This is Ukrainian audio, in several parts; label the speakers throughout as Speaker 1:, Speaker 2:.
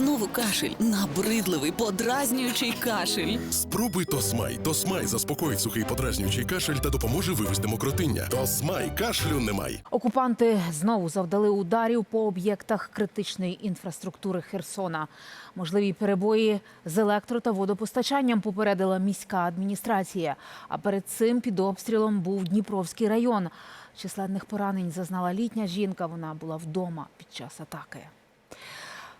Speaker 1: Знову кашель, набридливий, подразнюючий кашель.
Speaker 2: Спробуй Тосмай. Тосмай заспокоїть сухий подразнюючий кашель та допоможе вивести мокротиння. Тосмай кашлю немає.
Speaker 3: Окупанти знову завдали ударів по об'єктах критичної інфраструктури Херсона. Можливі перебої з електро та водопостачанням попередила міська адміністрація. А перед цим під обстрілом був Дніпровський район. Численних поранень зазнала літня жінка. Вона була вдома під час атаки.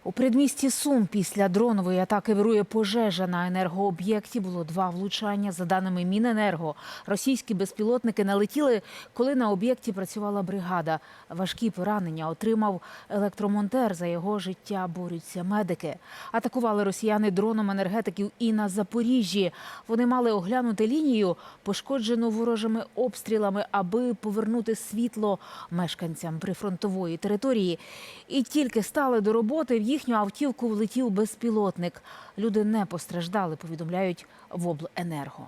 Speaker 3: У передмісті Сум після дронової атаки вирує пожежа на енергооб'єкті. Було два влучання. За даними Міненерго, російські безпілотники налетіли, коли на об'єкті працювала бригада. Важкі поранення отримав електромонтер. За його життя борються медики. Атакували росіяни дроном енергетиків і на Запоріжжі. Вони мали оглянути лінію, пошкоджену ворожими обстрілами, аби повернути світло мешканцям прифронтової території. І тільки стали до роботи, їхню автівку влетів безпілотник. Люди не постраждали, повідомляють в обленерго.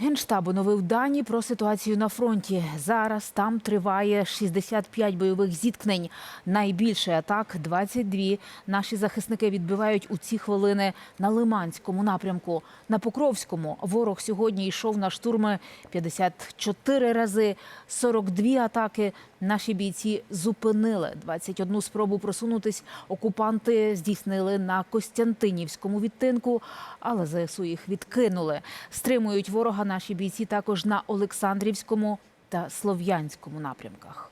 Speaker 3: Генштаб оновив дані про ситуацію на фронті. Зараз там триває 65 бойових зіткнень. Найбільше атак 22 наші захисники відбивають у ці хвилини на Лиманському напрямку. На Покровському ворог сьогодні йшов на штурми 54 рази, 42 атаки. Наші бійці зупинили 21 спробу просунутись. Окупанти здійснили на Костянтинівському відтинку, але ЗСУ їх відкинули. Стримують ворога наші бійці також на Олександрівському та Слов'янському напрямках.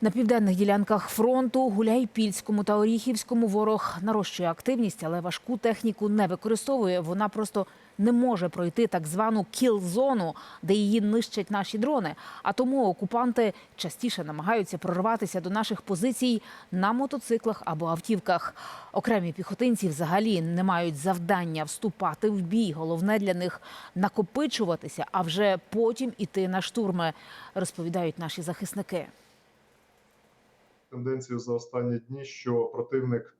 Speaker 3: На південних ділянках фронту, Гуляйпільському та Оріхівському ворог нарощує активність, але важку техніку не використовує. Вона просто не може пройти так звану кіл-зону, де її нищать наші дрони. А тому окупанти частіше намагаються прорватися до наших позицій на мотоциклах або автівках. Окремі піхотинці взагалі не мають завдання вступати в бій. Головне для них накопичуватися, а вже потім іти на штурми, розповідають наші захисники.
Speaker 4: Тенденцію за останні дні, що противник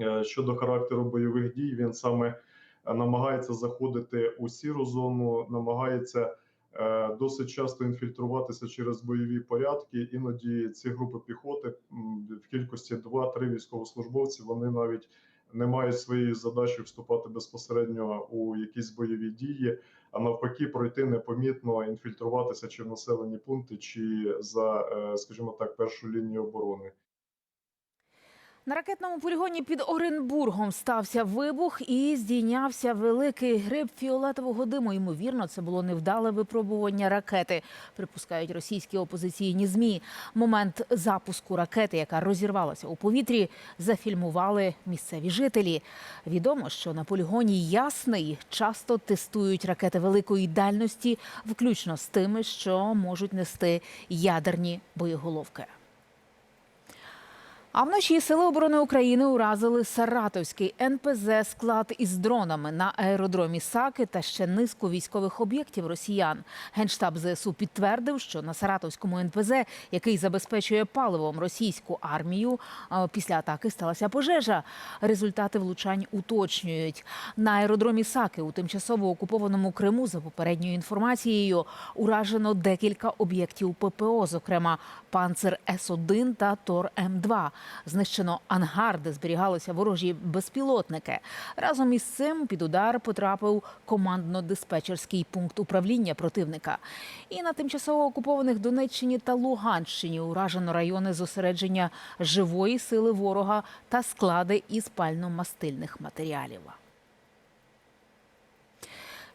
Speaker 4: е, щодо характеру бойових дій він саме е, намагається заходити у сіру зону, намагається е, досить часто інфільтруватися через бойові порядки. Іноді ці групи піхоти в кількості 2-3 військовослужбовці вони навіть не мають своєї задачі вступати безпосередньо у якісь бойові дії, а навпаки, пройти непомітно, інфільтруватися чи в населені пункти, чи за, е, скажімо так, першу лінію оборони.
Speaker 3: На ракетному полігоні під Оренбургом стався вибух і здійнявся великий гриб фіолетового диму. Ймовірно, це було невдале випробування ракети, припускають російські опозиційні змі. Момент запуску ракети, яка розірвалася у повітрі, зафільмували місцеві жителі. Відомо, що на полігоні Ясний часто тестують ракети великої дальності, включно з тими, що можуть нести ядерні боєголовки. А вночі Сили оборони України уразили Саратовський НПЗ склад із дронами на аеродромі Саки та ще низку військових об'єктів росіян. Генштаб ЗСУ підтвердив, що на Саратовському НПЗ, який забезпечує паливом російську армію, після атаки сталася пожежа. Результати влучань уточнюють. На аеродромі Саки у тимчасово окупованому Криму, за попередньою інформацією, уражено декілька об'єктів ППО, зокрема панцир С-1 та Тор М2. Знищено ангар, де зберігалися ворожі безпілотники. Разом із цим під удар потрапив командно-диспетчерський пункт управління противника. І на тимчасово окупованих Донеччині та Луганщині уражено райони зосередження живої сили ворога та склади із пально-мастильних матеріалів.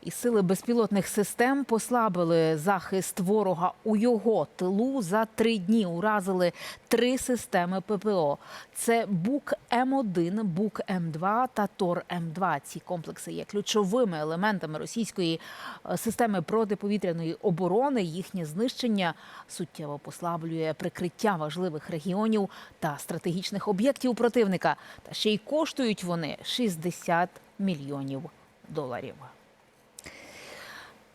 Speaker 3: І сили безпілотних систем послабили захист ворога у його тилу. За три дні уразили три системи ППО. Це Бук М1, Бук М2 та Тор М2. Ці комплекси є ключовими елементами російської е, системи протиповітряної оборони. Їхнє знищення суттєво послаблює прикриття важливих регіонів та стратегічних об'єктів противника. Та ще й коштують вони 60 мільйонів доларів.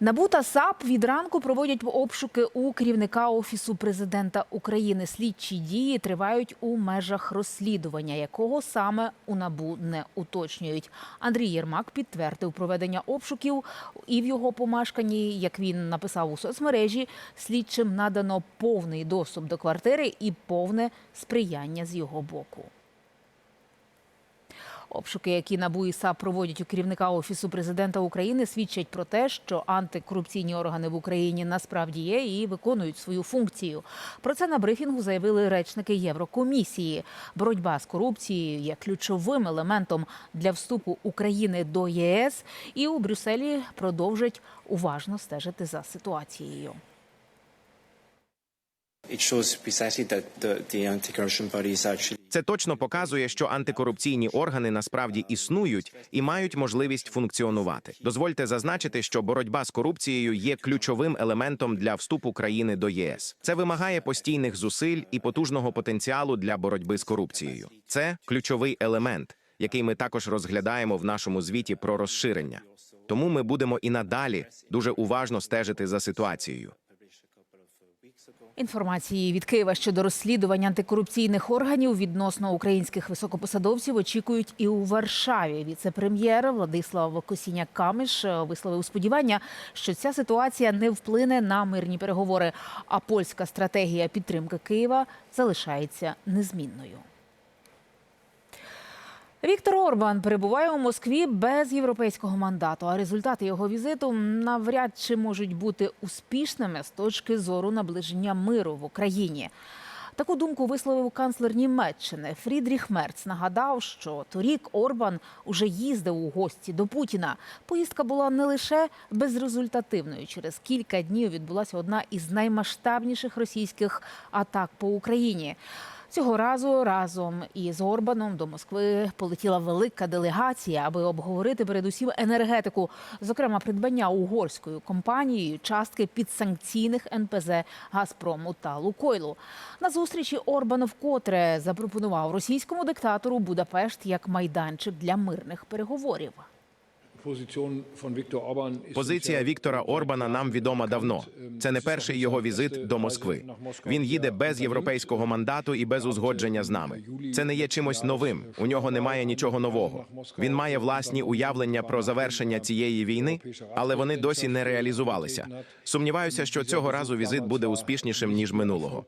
Speaker 3: НАБУ та САП від ранку проводять обшуки у керівника офісу президента України. Слідчі дії тривають у межах розслідування, якого саме у НАБУ не уточнюють. Андрій Єрмак підтвердив проведення обшуків і в його помешканні, як він написав у соцмережі, слідчим надано повний доступ до квартири і повне сприяння з його боку. Обшуки, які НАБУ і САП проводять у керівника офісу президента України, свідчать про те, що антикорупційні органи в Україні насправді є і виконують свою функцію. Про це на брифінгу заявили речники Єврокомісії. Боротьба з корупцією є ключовим елементом для вступу України до ЄС, і у Брюсселі продовжать уважно стежити за ситуацією.
Speaker 5: Це точно показує, що антикорупційні органи насправді існують і мають можливість функціонувати. Дозвольте зазначити, що боротьба з корупцією є ключовим елементом для вступу країни до ЄС. Це вимагає постійних зусиль і потужного потенціалу для боротьби з корупцією. Це ключовий елемент, який ми також розглядаємо в нашому звіті про розширення. Тому ми будемо і надалі дуже уважно стежити за ситуацією.
Speaker 3: Інформації від Києва щодо розслідувань антикорупційних органів відносно українських високопосадовців очікують і у Варшаві. Віце-прем'єр Владислав Косіняк Камиш е, висловив сподівання, що ця ситуація не вплине на мирні переговори. А польська стратегія підтримки Києва залишається незмінною. Віктор Орбан перебуває у Москві без європейського мандату. А результати його візиту навряд чи можуть бути успішними з точки зору наближення миру в Україні. Таку думку висловив канцлер Німеччини Фрідріх Мерц. Нагадав, що торік Орбан уже їздив у гості до Путіна. Поїздка була не лише безрезультативною. Через кілька днів відбулася одна із наймасштабніших російських атак по Україні. Цього разу разом із Орбаном до Москви полетіла велика делегація, аби обговорити передусім енергетику, зокрема придбання угорською компанією частки підсанкційних НПЗ Газпрому та Лукойлу. На зустрічі Орбан вкотре запропонував російському диктатору Будапешт як майданчик для мирних переговорів.
Speaker 5: Позиція Віктора Орбана нам відома давно. Це не перший його візит до Москви. Він їде без європейського мандату і без узгодження з нами. Це не є чимось новим. У нього немає нічого нового. Він має власні уявлення про завершення цієї війни, але вони досі не реалізувалися. Сумніваюся, що цього разу візит буде успішнішим ніж минулого.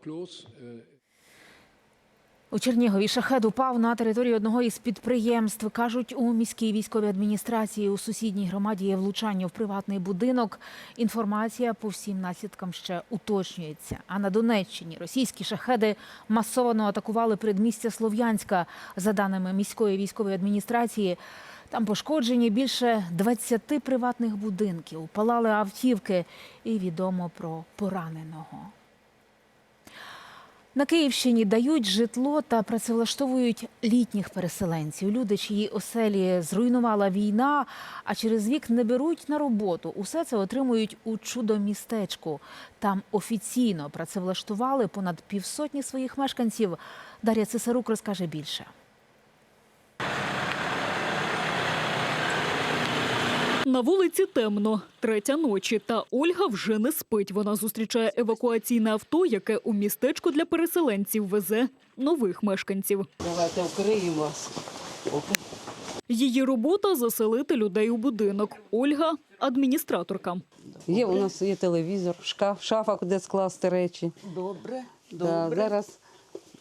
Speaker 3: У Чернігові шахет упав на території одного із підприємств. Кажуть, у міській військовій адміністрації у сусідній громаді є влучання в приватний будинок. Інформація по всім наслідкам ще уточнюється. А на Донеччині російські шахеди масово атакували передмістя Слов'янська. За даними міської військової адміністрації, там пошкоджені більше 20 приватних будинків, палали автівки і відомо про пораненого. На Київщині дають житло та працевлаштовують літніх переселенців. Люди, чиї оселі зруйнувала війна, а через вік не беруть на роботу. Усе це отримують у чудомістечку. Там офіційно працевлаштували понад півсотні своїх мешканців. Дар'я Цесарук розкаже більше.
Speaker 6: На вулиці темно, третя ночі, та Ольга вже не спить. Вона зустрічає евакуаційне авто, яке у містечко для переселенців везе нових мешканців.
Speaker 7: Давайте вкриємо вас.
Speaker 6: Її робота заселити людей у будинок. Ольга адміністраторка.
Speaker 7: Є у нас є телевізор, шкаф, шафа, де скласти речі.
Speaker 8: Добре,
Speaker 7: Да,
Speaker 8: добре.
Speaker 7: зараз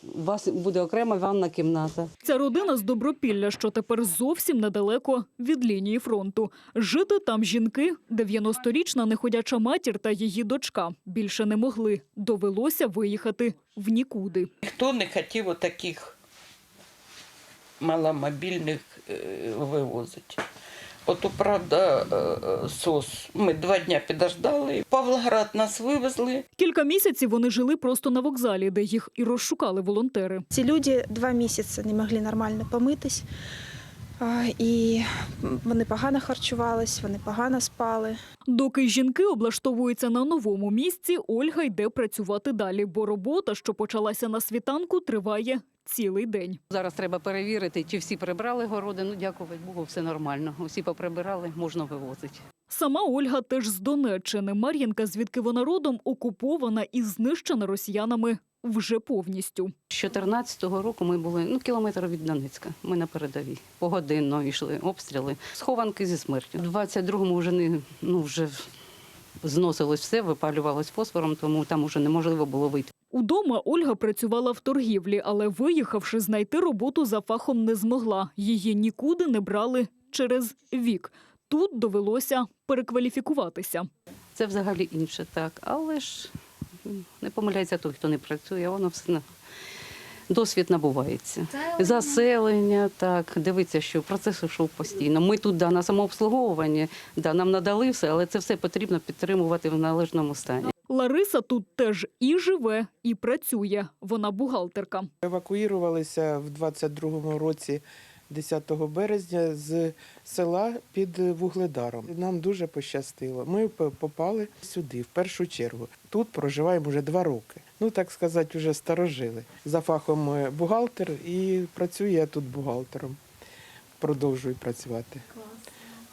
Speaker 7: у вас буде окрема ванна кімната.
Speaker 6: Ця родина з Добропілля, що тепер зовсім недалеко від лінії фронту. Жити там жінки, 90-річна неходяча матір та її дочка більше не могли. Довелося виїхати в нікуди.
Speaker 8: Ніхто не хотів отаких маломобільних е, вивозити. Ото, правда, е, е, СОС. Ми два дні підождали. Павлоград нас вивезли.
Speaker 6: Кілька місяців вони жили просто на вокзалі, де їх і розшукали волонтери.
Speaker 9: Ці люди два місяці не могли нормально помитись, і вони погано харчувались, вони погано спали.
Speaker 6: Доки жінки облаштовуються на новому місці, Ольга йде працювати далі, бо робота, що почалася на світанку, триває цілий день.
Speaker 7: Зараз треба перевірити, чи всі прибрали городи. Ну, дякувати Богу, все нормально. Усі поприбирали, можна вивозити.
Speaker 6: Сама Ольга теж з Донеччини. Мар'їнка, звідки вона родом, окупована і знищена росіянами вже повністю.
Speaker 7: З 14-го року ми були ну, кілометр від Донецька. Ми на передовій. Погодинно йшли обстріли. Схованки зі смертю. У 22-му вже не ну вже зносилось все, випалювалось фосфором, тому там уже неможливо було вийти.
Speaker 6: Удома Ольга працювала в торгівлі, але виїхавши, знайти роботу за фахом не змогла. Її нікуди не брали через вік. Тут довелося перекваліфікуватися.
Speaker 7: Це взагалі інше, так. Але ж не помиляється той, хто не працює, воно все досвід набувається. Заселення, так, дивиться, що процес йшов постійно. Ми тут да, на самообслуговуванні, да, нам надали все, але це все потрібно підтримувати в належному стані.
Speaker 6: Лариса тут теж і живе, і працює. Вона бухгалтерка.
Speaker 10: Евакуювалися в 22-му році 10 березня з села під Вугледаром. Нам дуже пощастило. Ми попали сюди в першу чергу. Тут проживаємо вже два роки. Ну так сказати, вже старожили. За фахом е, бухгалтер і працюю я тут бухгалтером. Продовжую працювати.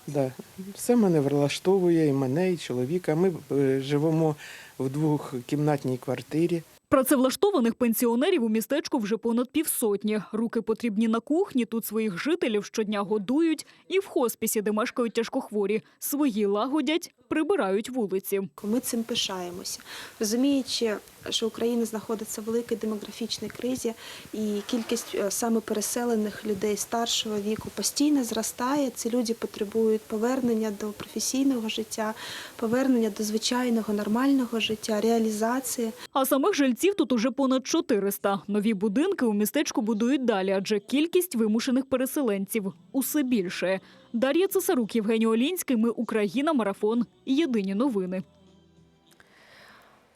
Speaker 10: Да. Все мене влаштовує, і мене, і чоловіка. Ми е, живемо в двохкімнатній квартирі.
Speaker 6: Працевлаштованих пенсіонерів у містечку вже понад півсотні. Руки потрібні на кухні. Тут своїх жителів щодня годують. І в хоспісі, де мешкають тяжкохворі, свої лагодять, прибирають вулиці.
Speaker 9: Ми цим пишаємося, розуміючи, що Україна знаходиться в великій демографічній кризі, і кількість е, саме переселених людей старшого віку постійно зростає. Ці люди потребують повернення до професійного життя, повернення до звичайного нормального життя, реалізації.
Speaker 6: А самих жильців тут уже понад 400. Нові будинки у містечку будують далі, адже кількість вимушених переселенців усе більше. Дар'я Цесарук, Євгеній Олінський. Ми Україна. Марафон. Єдині новини.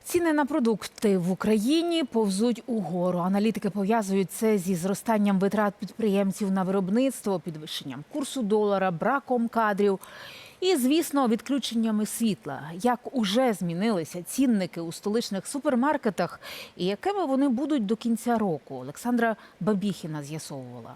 Speaker 3: Ціни на продукти в Україні повзуть угору. Аналітики пов'язують це зі зростанням витрат підприємців на виробництво, підвищенням курсу долара, браком кадрів і, звісно, відключеннями світла. Як уже змінилися цінники у столичних супермаркетах і якими вони будуть до кінця року? Олександра Бабіхіна з'ясовувала.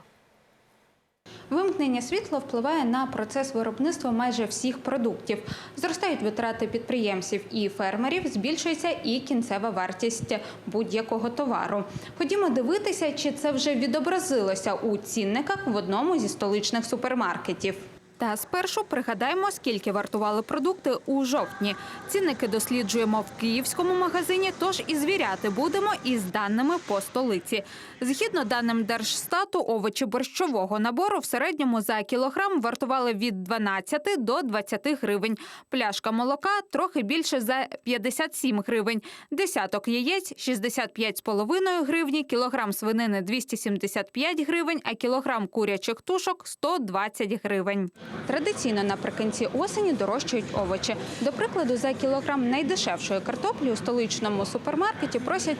Speaker 11: Вимкнення світла впливає на процес виробництва майже всіх продуктів. Зростають витрати підприємців і фермерів, збільшується і кінцева вартість будь-якого товару. Ходімо дивитися, чи це вже відобразилося у цінниках в одному зі столичних супермаркетів. Та спершу пригадаємо, скільки вартували продукти у жовтні. Цінники досліджуємо в київському магазині, тож і звіряти будемо із даними по столиці. Згідно даним Держстату, овочі борщового набору в середньому за кілограм вартували від 12 до 20 гривень. Пляшка молока трохи більше за 57 гривень. Десяток яєць 65,5 гривні, кілограм свинини 275 гривень, а кілограм курячих тушок 120 гривень. Традиційно наприкінці осені дорожчають овочі. До прикладу, за кілограм найдешевшої картоплі у столичному супермаркеті просять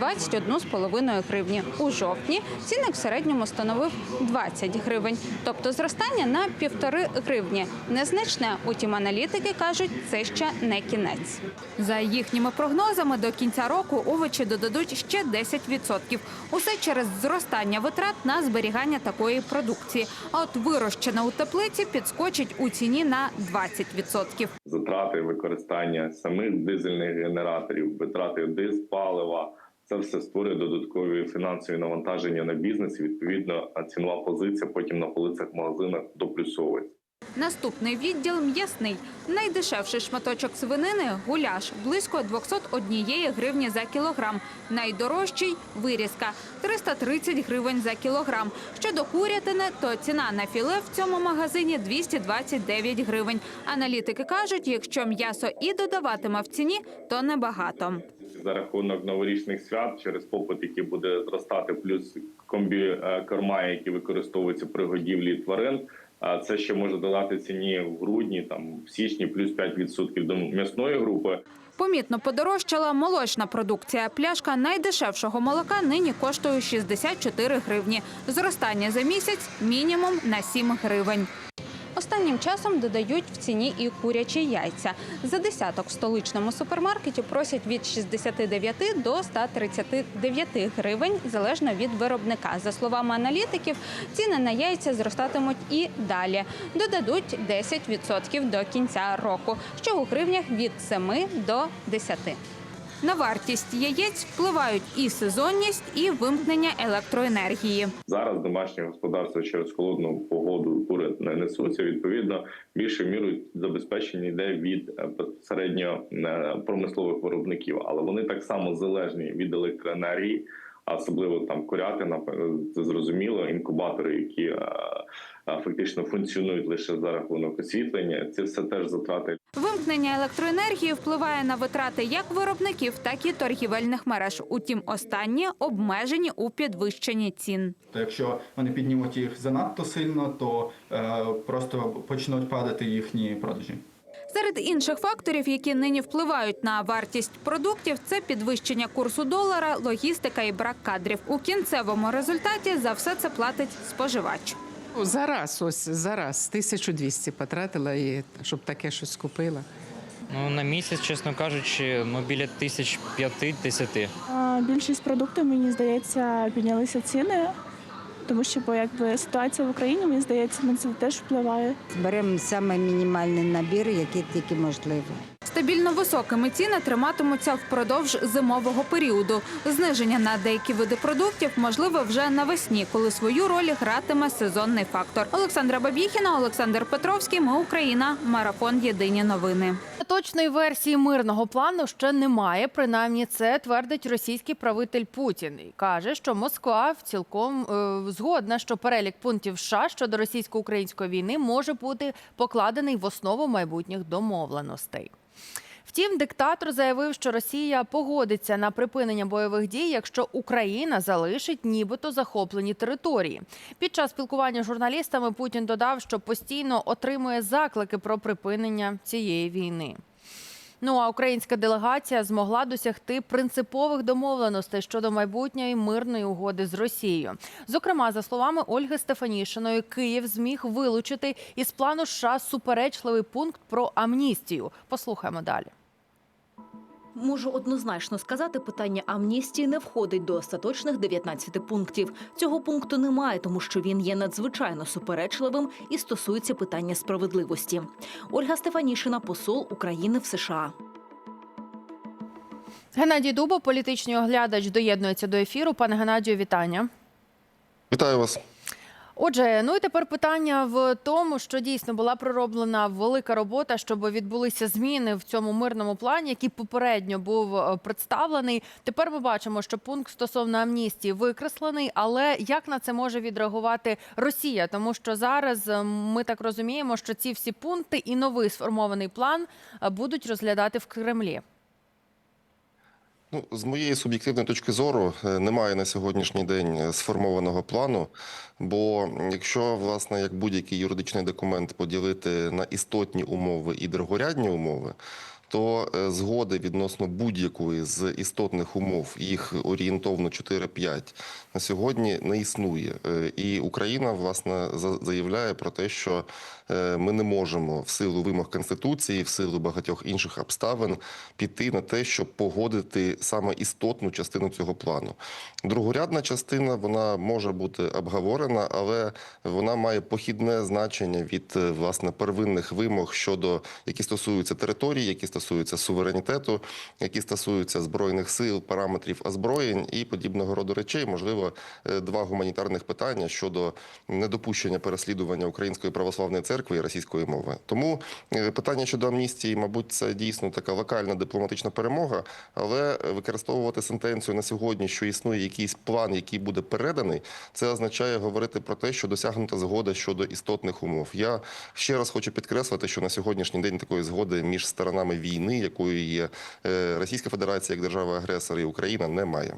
Speaker 11: 21,5 гривні. У жовтні цінник в середньому становив 20 гривень, тобто зростання на півтори гривні. Незначне, утім, аналітики кажуть, це ще не кінець. За їхніми прогнозами, до кінця року овочі додадуть ще 10%. Усе через зростання витрат на зберігання такої продукції. А от вирощена у теплиці підскочить у ціні на 20%.
Speaker 12: затрати використання самих дизельних генераторів, витрати диспалива. Це все створює додаткові фінансові навантаження на бізнес. Відповідно, цінова позиція потім на полицях магазинах доплюсовується.
Speaker 11: Наступний відділ м'ясний. Найдешевший шматочок свинини – гуляш, близько 201 гривні за кілограм. Найдорожчий – вирізка – 330 гривень за кілограм. Щодо курятини, то ціна на філе в цьому магазині – 229 гривень. Аналітики кажуть, якщо м'ясо і додаватиме в ціні, то небагато.
Speaker 12: За рахунок новорічних свят через попит, який буде зростати, плюс комбі е, корма, які використовуються при годівлі тварин. А це ще може додати ціні в грудні, там в січні, плюс 5% до м'ясної групи.
Speaker 11: Помітно подорожчала молочна продукція. Пляшка найдешевшого молока нині коштує 64 гривні. Зростання за місяць мінімум на 7 гривень. Останнім часом додають в ціні і курячі яйця. За десяток в столичному супермаркеті просять від 69 до 139 гривень, залежно від виробника. За словами аналітиків, ціни на яйця зростатимуть і далі. Додадуть 10% до кінця року, що у гривнях від 7 до 10. На вартість яєць впливають і сезонність, і вимкнення електроенергії.
Speaker 12: Зараз домашні господарства через холодну погоду кури не несуться. Відповідно, більше мірою забезпечення йде від е, безпосередньо е, промислових виробників, але вони так само залежні від електроенергії, а особливо там курятина, е, це зрозуміло, інкубатори, які е, е, фактично функціонують лише за рахунок освітлення. Це все теж затрати
Speaker 11: Вимкнення електроенергії впливає на витрати як виробників, так і торгівельних мереж. Утім, останні обмежені у підвищенні цін.
Speaker 13: Якщо вони піднімуть їх занадто сильно, то е, просто почнуть падати їхні продажі.
Speaker 11: Серед інших факторів, які нині впливають на вартість продуктів, це підвищення курсу долара, логістика і брак кадрів. У кінцевому результаті за все це платить споживач.
Speaker 14: Зараз, ось зараз 1200 потратила і щоб таке щось купила.
Speaker 15: Ну, на місяць, чесно кажучи, ну біля тисяч п'яти-десяти.
Speaker 9: Більшість продуктів, мені здається, піднялися ціни, тому що бо, якби ситуація в Україні, мені здається, на це теж впливає.
Speaker 16: Беремо саме мінімальний набір, який тільки можливий.
Speaker 11: Стабільно високими ціни триматимуться впродовж зимового періоду. Зниження на деякі види продуктів можливе вже навесні, коли свою роль гратиме сезонний фактор. Олександра Бабіхіна, Олександр Петровський. Ми Україна. Марафон. Єдині новини.
Speaker 17: Точної версії мирного плану ще немає. Принаймні, це твердить російський правитель Путін і каже, що Москва цілком е, згодна, що перелік пунктів США щодо російсько-української війни може бути покладений в основу майбутніх домовленостей. Втім, диктатор заявив, що Росія погодиться на припинення бойових дій, якщо Україна залишить нібито захоплені території. Під час спілкування з журналістами Путін додав, що постійно отримує заклики про припинення цієї війни. Ну а українська делегація змогла досягти принципових домовленостей щодо майбутньої мирної угоди з Росією. Зокрема, за словами Ольги Стефанішиної, Київ зміг вилучити із плану США суперечливий пункт про амністію. Послухаємо далі.
Speaker 18: Можу однозначно сказати, питання амністії не входить до остаточних 19 пунктів. Цього пункту немає, тому що він є надзвичайно суперечливим і стосується питання справедливості. Ольга Стефанішина, посол України в США.
Speaker 17: Геннадій Дубо, політичний оглядач, доєднується до ефіру. Пане Геннадію, вітання.
Speaker 19: Вітаю вас.
Speaker 17: Отже, ну і тепер питання в тому, що дійсно була пророблена велика робота, щоб відбулися зміни в цьому мирному плані, який попередньо був е, представлений. Тепер ми бачимо, що пункт стосовно амністії викреслений, але як на це може відреагувати Росія? Тому що зараз е, ми так розуміємо, що ці всі пункти і новий сформований план е, будуть розглядати в Кремлі.
Speaker 20: Ну, з моєї суб'єктивної точки зору, е, немає на сьогоднішній день е, сформованого плану. Бо якщо власне як будь-який юридичний документ поділити на істотні умови і другорядні умови, то е, згоди відносно будь-якої з істотних умов, їх орієнтовно 4-5, на сьогодні не існує. Е, І Україна власне за- заявляє про те, що е, ми не можемо в силу вимог конституції, в силу багатьох інших обставин піти на те, щоб погодити саме істотну частину цього плану. Другорядна частина вона може бути обговорена, але вона має похідне значення від е, власне первинних вимог щодо які стосуються території, які стосуються суверенітету, які стосуються збройних сил, параметрів озброєнь і подібного роду речей. Можливо, е, два гуманітарних питання щодо недопущення переслідування української православної церкви і російської мови. Тому е, питання щодо амністії, мабуть, це дійсно така локальна дипломатична перемога, але використовувати сентенцію на сьогодні, що існує якийсь план, який буде переданий, це означає говорити про те, що досягнута згода щодо істотних умов. Я ще раз хочу підкреслити, що на сьогоднішній день такої згоди між сторонами війни, якою є е, Російська Федерація як держава-агресор і Україна, немає.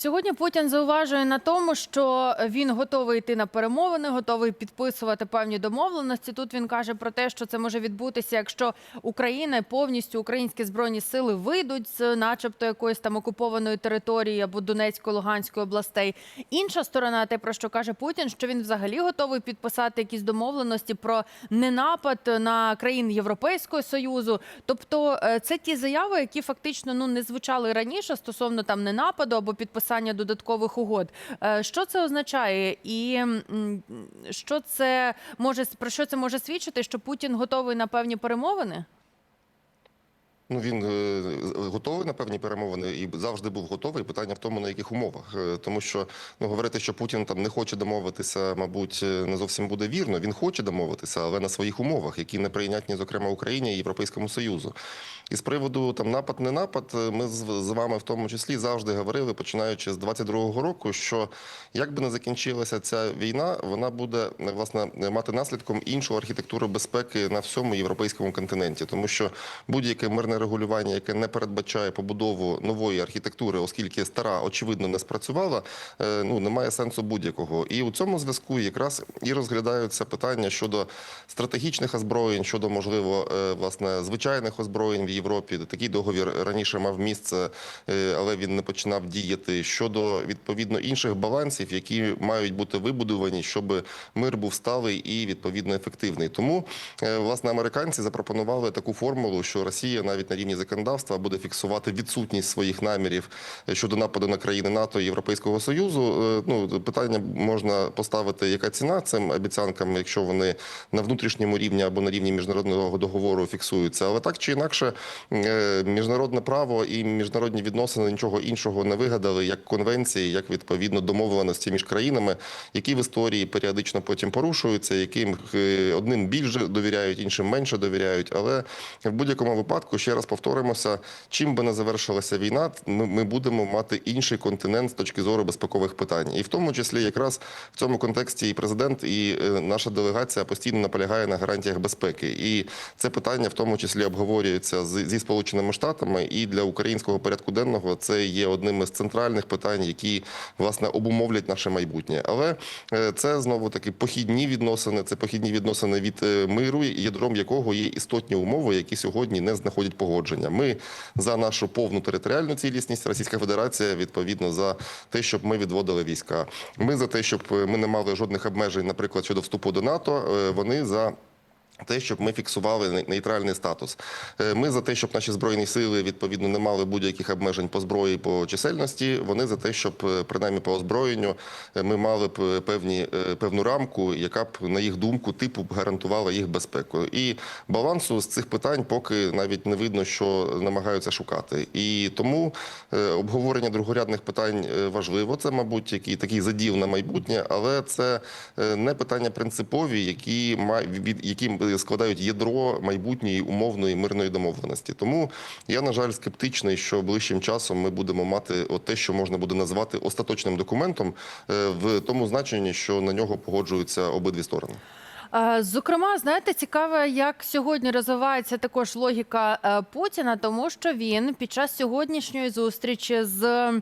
Speaker 17: Сьогодні Путін зауважує на тому, що він готовий йти на перемовини, готовий підписувати певні домовленості. Тут він каже про те, що це може відбутися, якщо Україна повністю українські збройні сили вийдуть з, начебто, якоїсь там окупованої території або Донецької, Луганської областей. Інша сторона, те про що каже Путін, що він взагалі готовий підписати якісь домовленості про ненапад на країн Європейського союзу. Тобто, е, це ті заяви, які фактично ну не звучали раніше стосовно там ненападу або підписання додаткових угод. Е, Що це означає, і що це може про що це може свідчити? Що Путін готовий на певні перемовини?
Speaker 20: Ну він е, готовий на певні перемовини і завжди був готовий. Питання в тому, на яких умовах. Е, Тому що ну говорити, що Путін там не хоче домовитися, мабуть, е, не зовсім буде вірно. Він хоче домовитися, але на своїх умовах, які неприйнятні, зокрема Україні і Європейському Союзу. І з приводу там напад, не напад, ми з, вами в тому числі завжди говорили, починаючи з 22-го року, що як би не закінчилася ця війна, вона буде власне мати наслідком іншу архітектуру безпеки на всьому європейському континенті, тому що будь-яке мирне регулювання, яке не передбачає побудову нової архітектури, оскільки стара очевидно не спрацювала, е, ну немає сенсу будь-якого. І у цьому зв'язку якраз і розглядаються питання щодо стратегічних озброєнь, щодо можливо е, власне звичайних озброєнь в Європі. Такий договір раніше мав місце, е, але він не починав діяти. Щодо відповідно інших балансів, які мають бути вибудовані, щоб мир був сталий і відповідно ефективний. Тому власне американці запропонували таку формулу, що Росія навіть на рівні законодавства буде фіксувати відсутність своїх намірів щодо нападу на країни НАТО і Європейського Союзу. Е, Ну питання можна поставити, яка ціна цим обіцянкам, якщо вони на внутрішньому рівні або на рівні міжнародного договору фіксуються. Але так чи інакше, е, міжнародне право і міжнародні відносини нічого іншого не вигадали, як конвенції, як відповідно домовленості між країнами, які в історії періодично потім порушуються, яким е, одним більше довіряють, іншим менше довіряють. Але в будь-якому випадку ще раз повторимося, чим би не завершилася війна, ми, ми будемо мати інший континент з точки зору безпекових питань, і в тому числі якраз в цьому контексті і президент, і е, наша делегація постійно наполягає на гарантіях безпеки. І це питання в тому числі обговорюється зі сполученими штатами. І для українського порядку денного це є одним із центральних питань, які власне обумовлять наше майбутнє. Але е, це знову таки похідні відносини. Це похідні відносини від е, миру, ядром якого є істотні умови, які сьогодні не знаходять погодження. Ми за нашу повну територіальну цілісність, Російська Федерація відповідно за те, щоб ми відводили війська. Ми за те, щоб е, ми не мали жодних обмежень, наприклад, щодо вступу до НАТО. Е, Вони за те, щоб ми фіксували нейтральний статус, Е, ми за те, щоб наші збройні сили відповідно не мали будь-яких обмежень по зброї, по чисельності. Вони за те, щоб е, принаймні по озброєнню е, ми мали б певні певну рамку, яка б на їх думку типу гарантувала їх безпеку. І балансу з цих питань поки навіть не видно, що намагаються шукати. І тому обговорення другорядних питань важливо. Це, мабуть, який такий задів на майбутнє, але це не питання принципові, які ма- від складають ядро майбутньої умовної мирної домовленості. Тому я на жаль скептичний, що ближчим часом ми будемо мати от те, що можна буде назвати остаточним документом, е, в тому значенні, що на нього погоджуються обидві сторони.
Speaker 17: Е, Зокрема, знаєте, цікаво, як сьогодні розвивається також логіка е, Путіна, тому що він під час сьогоднішньої зустрічі з е,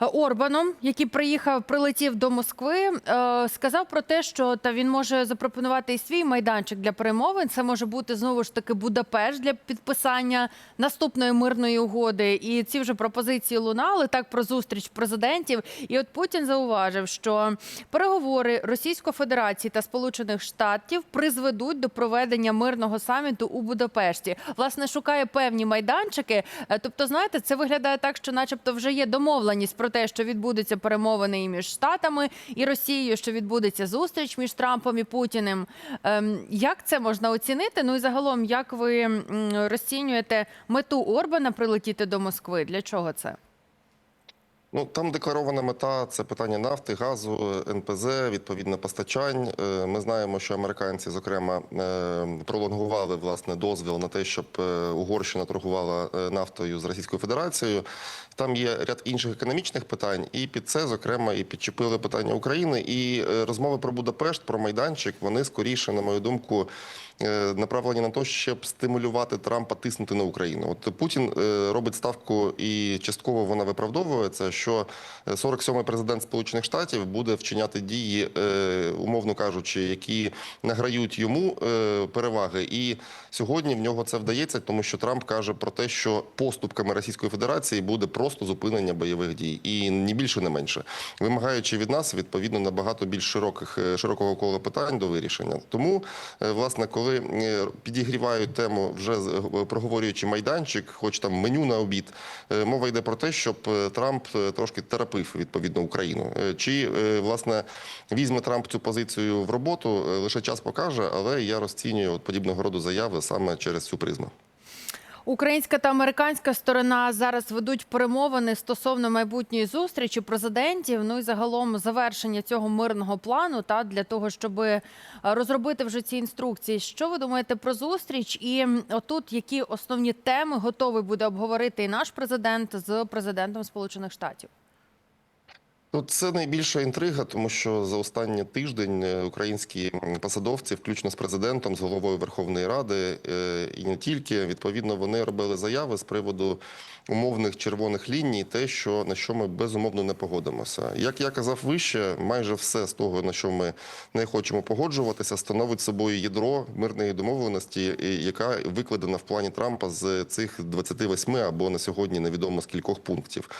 Speaker 17: Орбаном, який приїхав, прилетів до Москви, е, сказав про те, що та він може запропонувати і свій майданчик для перемовин. Це може бути знову ж таки Будапешт для підписання наступної мирної угоди. І ці вже пропозиції лунали так про зустріч президентів. І от Путін зауважив, що переговори Російської Федерації та Сполучених Штатів призведуть до проведення мирного саміту у Будапешті. Власне, шукає певні майданчики. Е, Тобто, знаєте, це виглядає так, що, начебто, вже є домовленість про те, що відбудуться перемовини і між Штатами і Росією, що відбудеться зустріч між Трампом і Путіним. Ем, Як це можна оцінити? Ну і загалом, як ви розцінюєте мету Орбана прилетіти до Москви? Для чого це?
Speaker 20: Ну там декларована мета це питання нафти, газу, НПЗ, відповідно постачань. Е, Ми знаємо, що американці, зокрема, е, пролонгували власне дозвіл на те, щоб е, Угорщина торгувала е, нафтою з Російською Федерацією. Там є ряд інших економічних питань, і під це, зокрема, і підчепили питання України. І е, розмови про Будапешт, про майданчик, вони скоріше, на мою думку, е, направлені на те, щоб стимулювати Трампа тиснути на Україну. От Путін е, робить ставку, і частково вона виправдовується, що 47-й президент Сполучених Штатів буде вчиняти дії, е, умовно кажучи, які награють йому е, переваги. І сьогодні в нього це вдається, тому що Трамп каже про те, що поступками Російської Федерації буде просто зупинення бойових дій, і ні більше, не менше, вимагаючи від нас відповідно набагато більш широких е, широкого кола питань до вирішення. Тому, е, власне, коли е, підігрівають тему, вже е, проговорюючи майданчик, хоч там меню на обід, е, мова йде про те, щоб Трамп трошки терапив відповідно Україну. Чи власне візьме Трамп цю позицію в роботу, лише час покаже, але я розцінюю от подібного роду заяви саме через цю призму.
Speaker 17: Українська та американська сторона зараз ведуть перемовини стосовно майбутньої зустрічі президентів. Ну і загалом завершення цього мирного плану та для того, щоб е, розробити вже ці інструкції. Що ви думаєте про зустріч? І отут які основні теми готовий буде обговорити і наш президент з президентом Сполучених Штатів?
Speaker 20: Ну, це найбільша інтрига, тому що за останній тиждень е, українські посадовці, включно з президентом, з головою Верховної Ради, е, і не тільки відповідно вони робили заяви з приводу умовних червоних ліній, те, що на що ми безумовно не погодимося. Як я казав вище, майже все з того, на що ми не хочемо погоджуватися, становить собою ядро мирної домовленості, яка викладена в плані Трампа з цих 28 або на сьогодні невідомо з кількох пунктів.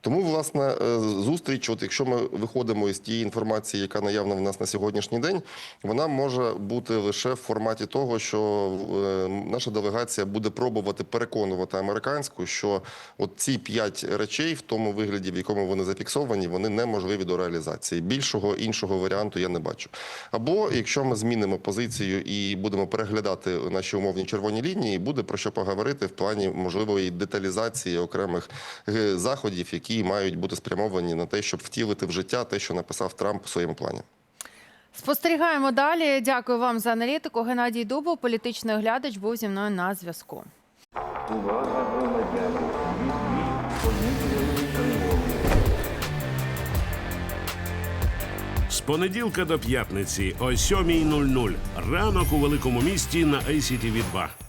Speaker 20: Тому, власне, е, зустріч, от якщо ми виходимо із тієї інформації, яка наявна в нас на сьогоднішній день, вона може бути лише в форматі того, що е, наша делегація буде пробувати переконувати американську, що от ці п'ять речей, в тому вигляді, в якому вони зафіксовані, вони неможливі до реалізації. Більшого іншого варіанту я не бачу. Або якщо ми змінимо позицію і будемо переглядати наші умовні червоні лінії, буде про що поговорити в плані можливої деталізації окремих е, заходів, які мають бути спрямовані на те, щоб втілити в життя те, що написав Трамп у своєму плані.
Speaker 17: Спостерігаємо далі. Дякую вам за аналітику. Геннадій Дубов, політичний оглядач, був зі мною на зв'язку.
Speaker 21: З понеділка до п'ятниці о 7.00. Ранок у великому місті на ICTV 2